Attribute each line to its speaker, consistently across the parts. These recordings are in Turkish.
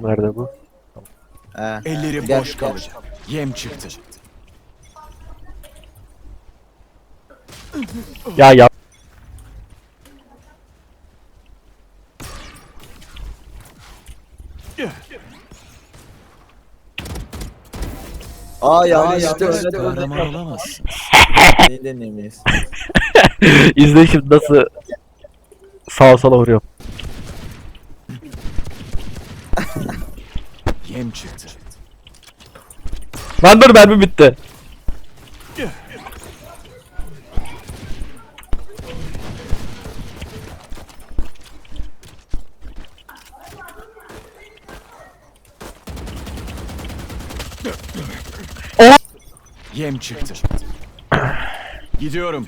Speaker 1: Nerede bu?
Speaker 2: He.
Speaker 3: Elleri
Speaker 2: Gel,
Speaker 3: boş kalacak. Yem çıktı.
Speaker 1: Ya yap.
Speaker 2: Aa yanlış işte
Speaker 3: Yanlış
Speaker 2: öyle de
Speaker 3: kahraman olamazsın.
Speaker 2: Neyi deneyemeyiz?
Speaker 1: İzle şimdi nasıl sağa sola vuruyorum.
Speaker 3: Yem çıktı.
Speaker 1: Lan dur mermi bitti.
Speaker 3: Yem çıktı. Gidiyorum.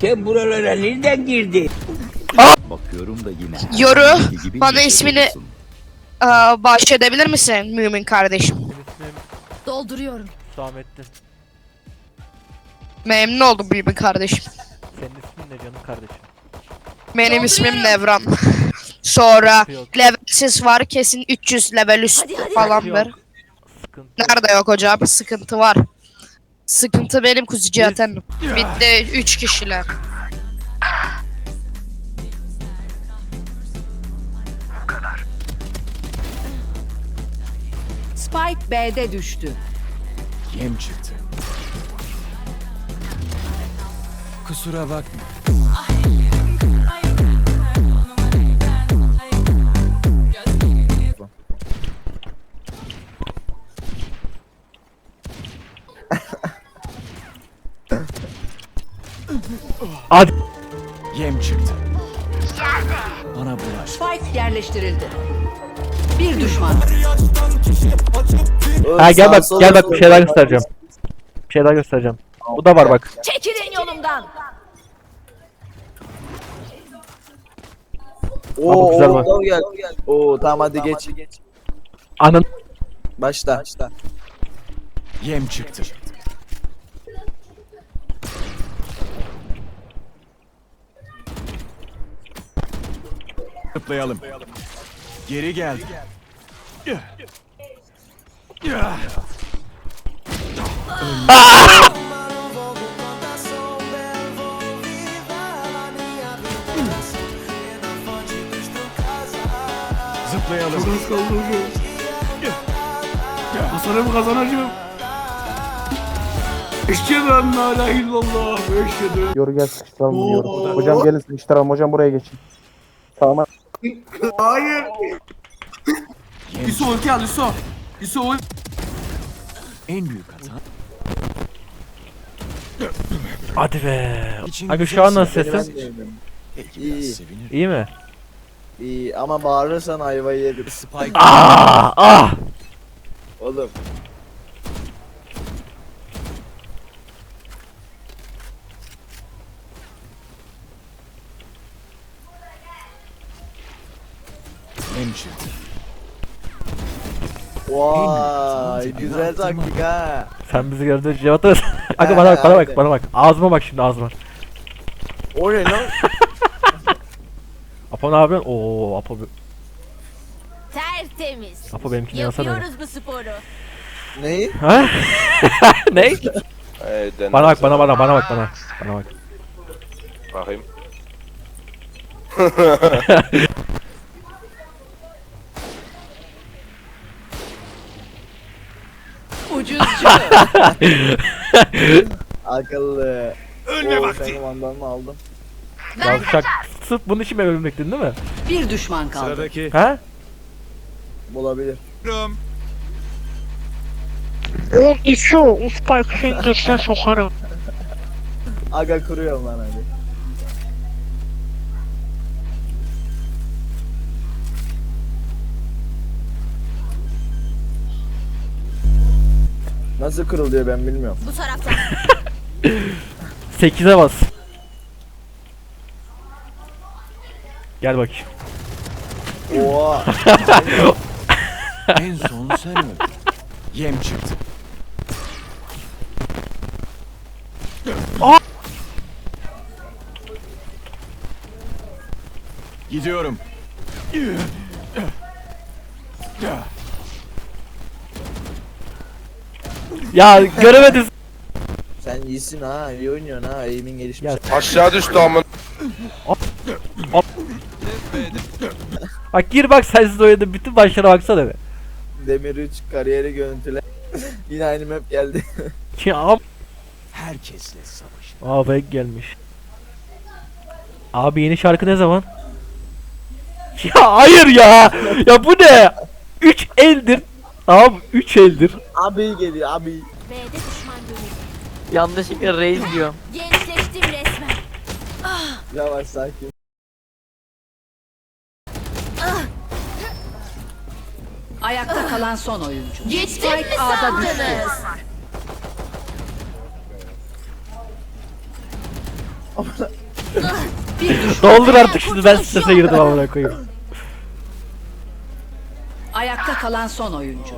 Speaker 4: Sen buralara nereden girdin?
Speaker 5: Bakıyorum da yine.
Speaker 6: Yoru, bana ismini aa, bahşedebilir misin mümin kardeşim?
Speaker 7: Dolduruyorum.
Speaker 1: Hüsamettin.
Speaker 6: Memnun oldum mümin kardeşim.
Speaker 1: Senin ismin ne canım kardeşim?
Speaker 6: Benim ismim Nevran. Sonra
Speaker 1: Yok.
Speaker 6: levelsiz var kesin 300 level üstü
Speaker 7: Hadi, hadi,
Speaker 6: falandır.
Speaker 1: Yok. Sıkıntı.
Speaker 6: Nerede yok hocam? Sıkıntı var. Sıkıntı benim kuzucu atanım. Bitti 3 kişiler.
Speaker 8: Spike B'de düştü.
Speaker 3: Yem çıktı. Kusura bakma.
Speaker 1: Hadi.
Speaker 3: Yem çıktı. Bana bulaş.
Speaker 8: Spike yerleştirildi. Bir düşman.
Speaker 1: Ha gel bak gel bak bir şey daha göstereceğim. Bir şey daha göstereceğim. Bu da var bak.
Speaker 8: Çekilin yolumdan.
Speaker 2: Oo,
Speaker 1: Abi güzel bak.
Speaker 2: oo, gel. Oo tamam hadi geç.
Speaker 1: Anın.
Speaker 2: Başla.
Speaker 3: Yem çıktı. Zıplayalım. Geri geldi. Zıplayalım.
Speaker 4: Hasarımı kazanacağım. Eşhedü en la ilahe illallah eşhedü.
Speaker 9: Yoru gel sıkıştıralım yoru. Hocam gelin sıkıştıralım hocam buraya geçin. Tamam.
Speaker 4: Hayır. Yusuf ulti al Yusuf. Yusuf ulti.
Speaker 3: en büyük hata.
Speaker 1: Hadi be. Abi şu an nasıl sesin?
Speaker 2: İyi.
Speaker 1: İyi mi?
Speaker 2: İyi ama bağırırsan ayvayı yedim.
Speaker 3: Spike
Speaker 1: Ah ah.
Speaker 2: Oğlum.
Speaker 3: Çıktı.
Speaker 2: Vay güzel taktik ha.
Speaker 1: Sen bizi gördün cevap ver. Aga bana bak bana bak bana bak. Ağzıma bak şimdi ağzıma.
Speaker 2: O ne lan?
Speaker 1: Apo ne yapıyorsun? Oo Apo
Speaker 7: Tertemiz.
Speaker 1: Apo benimkini yansana.
Speaker 7: Yapıyoruz bu sporu.
Speaker 2: Neyi?
Speaker 1: Ha? ne? Bana bak bana bana bana bak bana. Bana bak.
Speaker 10: Bakayım.
Speaker 8: Ucuzcu.
Speaker 2: Akıllı. Ölme vakti. Senin mandalını aldım.
Speaker 1: Yavşak. Sırf bunun için mi ölmektin değil mi?
Speaker 8: Bir düşman kaldı.
Speaker 3: Sıradaki.
Speaker 1: Ha?
Speaker 2: Olabilir.
Speaker 6: Oğlum şu o Spike senin göğsüne sokarım.
Speaker 2: Aga kuruyorum lan hadi. Nasıl kırılıyor ben bilmiyorum.
Speaker 7: Bu taraftan.
Speaker 1: 8'e bas. Gel bakayım.
Speaker 2: Oha.
Speaker 3: En son sen öl. Yem çıktı. Gidiyorum.
Speaker 1: Ya göremedim.
Speaker 2: Sen iyisin ha. iyi oynuyorsun ha. Eğimin gelişmiş.
Speaker 1: Ya
Speaker 10: Aşağı düştü amın.
Speaker 1: bak gir bak sensiz oynadığın bütün maçlara baksana be.
Speaker 2: Demir 3 kariyeri görüntüle. Yine aynı map geldi.
Speaker 1: Ya ab-
Speaker 3: Herkesle savaşın.
Speaker 1: Aa Frank gelmiş. Abi yeni şarkı ne zaman? Ya hayır ya. Ya bu ne? 3 eldir. Tamam 3 eldir.
Speaker 2: abi geliyor abi.
Speaker 7: B'de düşman görüldü.
Speaker 11: Yanlışlıkla reis diyorum.
Speaker 7: Gençleştim resmen.
Speaker 2: Yavaş sakin.
Speaker 8: Ayakta kalan son oyuncu.
Speaker 7: Geçtim mi
Speaker 8: Spike A'da düştü.
Speaker 7: sandınız?
Speaker 8: Bir düşman.
Speaker 1: Doldur artık şunu ben strese girdim amına koyayım.
Speaker 8: Ayakta kalan son oyuncu.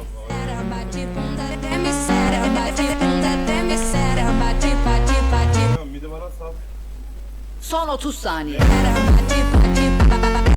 Speaker 8: Son 30 saniye.